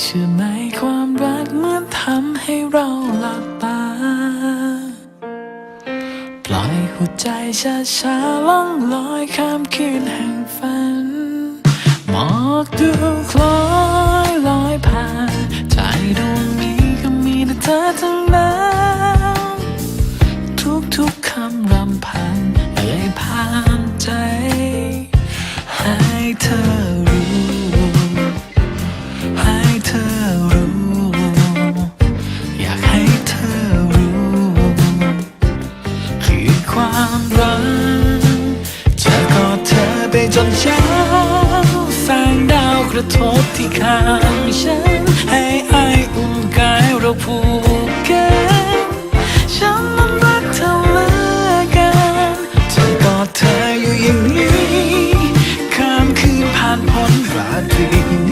เชื่อไหมความรักเหมือนทำให้เราหลับตา ปล่อยหัวใจช้าช้าล่องลอยข้ามคืนแห่งฝัน หมอกดูคลอ จนเช้าแสงดาวกระทบที่ข้างฉัน ให้ไออุ่นกายเราผูกเกันฉันนั้นรักเธอเหลือเกันจนกอดเธออยู่อย่างนี้ข้ามคืนผ่านพ้นราตรี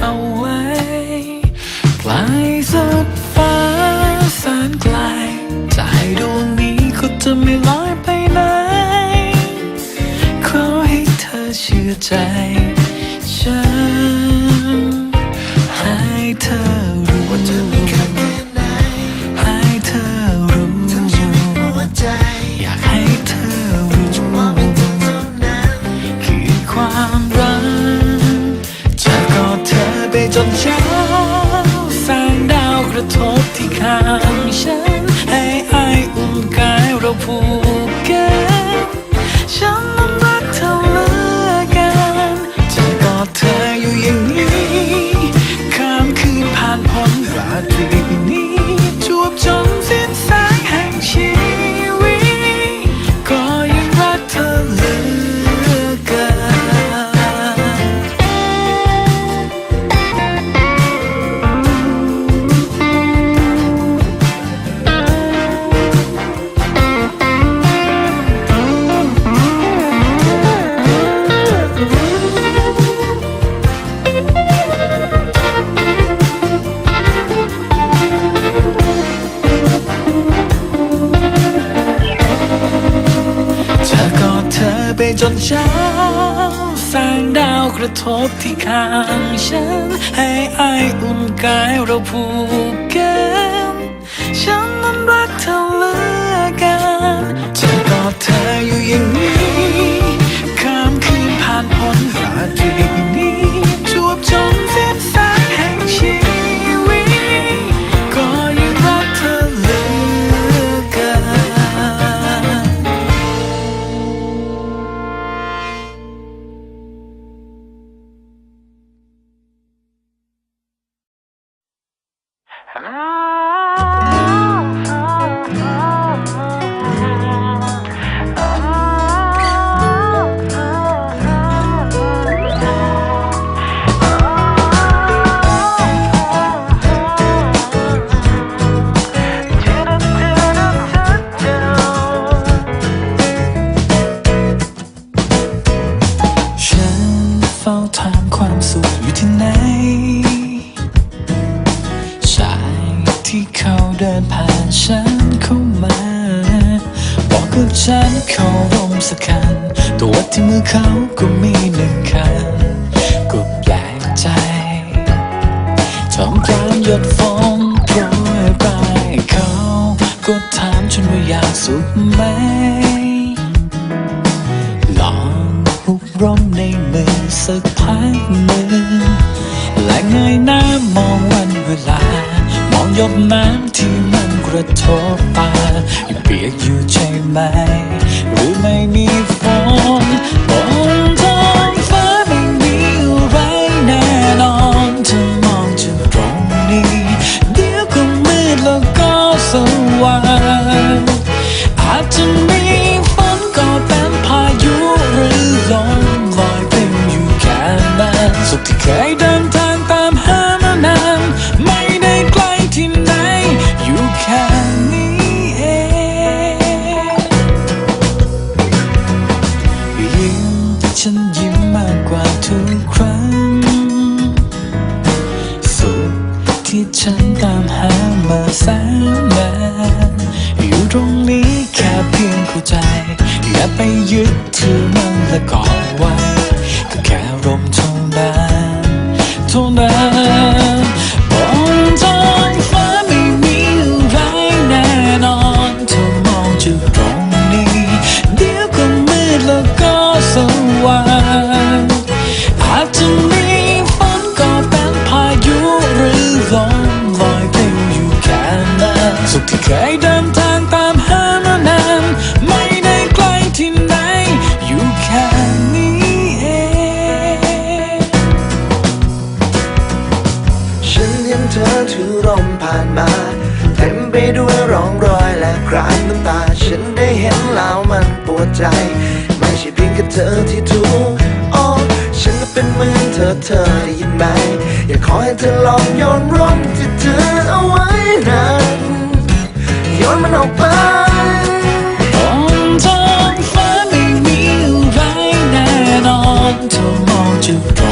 เอาไว้ ไกลสุดฟ้าแสนไกลใจดวงนี้ก็จะไม่ลอยไปไหนขอให้เธอเชื่อใจ จนเช้าแสงดาวกระทบที่ข้างฉัน ให้อายอุ่นกายเราผูกเกันฉันนั้นรักเธอเลือกันจะกอดเธออยู่อย่างนี้ข้ามคืนผ่านพ้นราตรี Kau ku อย่ไปยึดถือมันและกอดไว้ ตา ฉันได้เห็นแล้วมันปวดใจ ไม่ใช่เพียงแค่เธอที่ถูกโอ้ฉันก็เป็นเหมือนเธอเธอได้ยินไหม อยากขอให้เธอลองโยนร่มที่เธอเอาไว้นั้นโยนมันออกไปท้องฟ้าไม่มีอะไรแน่นอนเธอมองจากตรงนี้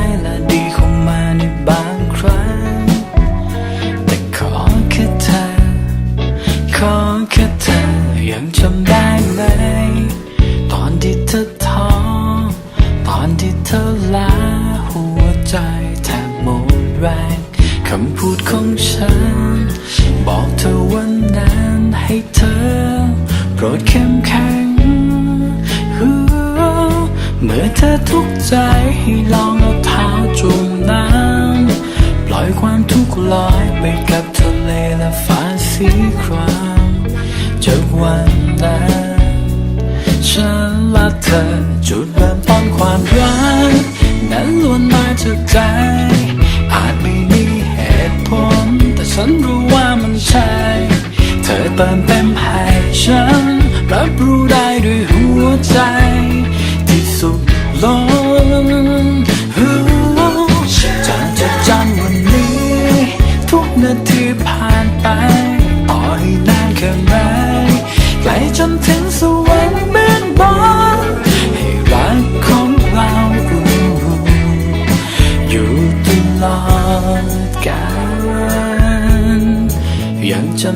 ย ยังจำได้ไหม ตอนที่เธอท้อตอนที่เธอลาหัวใจแทบหมดแรงคำพูดของฉัน บอกเธอวันนั้นให้เธอ โปรดเข้มแข็ง เมื่อเธอทุกข์ใจให้ลอง ธอ จุดเริ่มต้นความรัก นั้นล้วนมาจากใจ อาจไม่มีเหตุผล แต่ฉันรู้ว่ามันใช่ เธอเติมเต็มให้ฉัน รับรู้ได้ด้วยหัวใจ ที่สุดลงจะจดจำวันนี้ ทุกนาทีผ่านไป ต่อให้นานแค่ไหน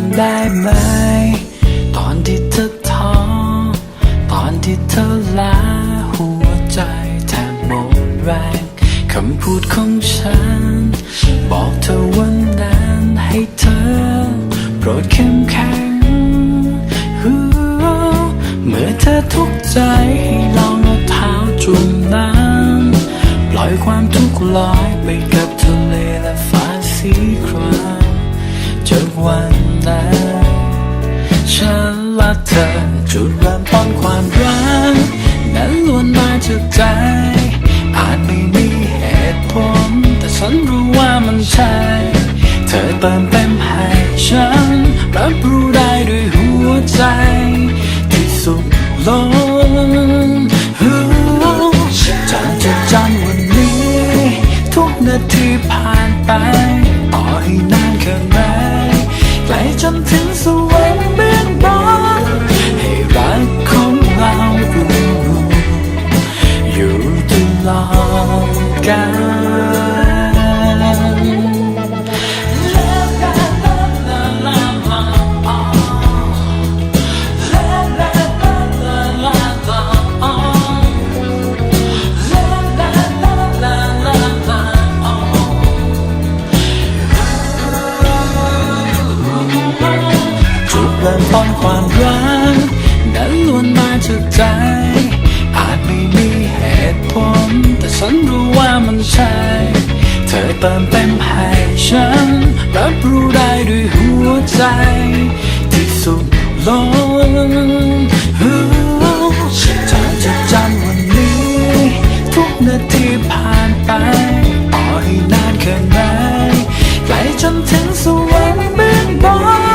ำได้ไหม ความรักนั้นล้วนมาจากใจ อาจไม่มีเหตุผล แต่ฉันรู้ว่ามันใช่ เธอเติมเต็มให้ฉัน รับรู้ได้ด้วยหัวใจ ที่สุดลงจะจดจำวันนี้ ทุกนาทีผ่านไป ต่อให้นานแค่ไหนไกลจนถึงสวรรค์เบื้องบนให้รัก อน มันใช่ เธอเติมเต็มให้ฉัน รับรู้ได้ด้วยหัวใจ ที่สุดลงเธอจะจำวันนี้ ทุกนาทีผ่านไปต่อให้นานแค่ไหนไกลจนถึงสวรรค์เบื้องบน